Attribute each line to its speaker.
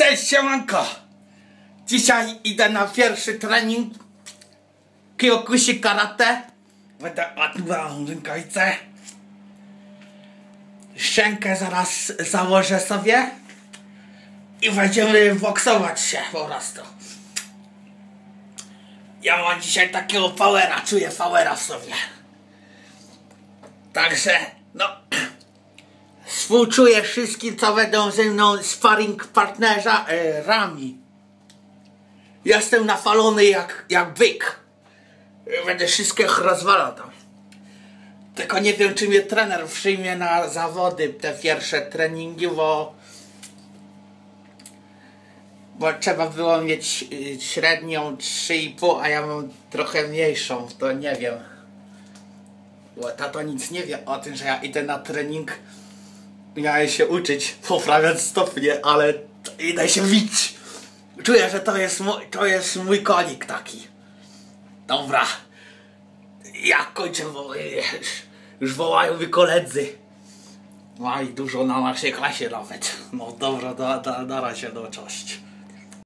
Speaker 1: Cześć siemanko! Dzisiaj idę na pierwszy trening Kyokushi Karate. Będę odbierał rękawice. Szczękę zaraz założę sobie i będziemy boksować się po prostu. Ja mam dzisiaj takiego powera, czuję powera w sobie. Także, no, Współczuję wszystkim, co będą ze mną sparring partnerza e, rami. Jestem napalony jak, jak byk. Będę wszystkich rozwalał tam. Tylko nie wiem, czy mnie trener przyjmie na zawody, te pierwsze treningi, bo... Bo trzeba było mieć y, średnią 3,5, a ja mam trochę mniejszą, to nie wiem. Bo tato nic nie wie o tym, że ja idę na trening miałem się uczyć, poprawiać stopnie, ale idę się bić. Czuję, że to jest mój, to jest mój konik taki. Dobra. Ja kończę, bo już, już wołają mi koledzy. Ma i dużo na naszej klasie nawet. No dobra, da, da, da razie, no cześć.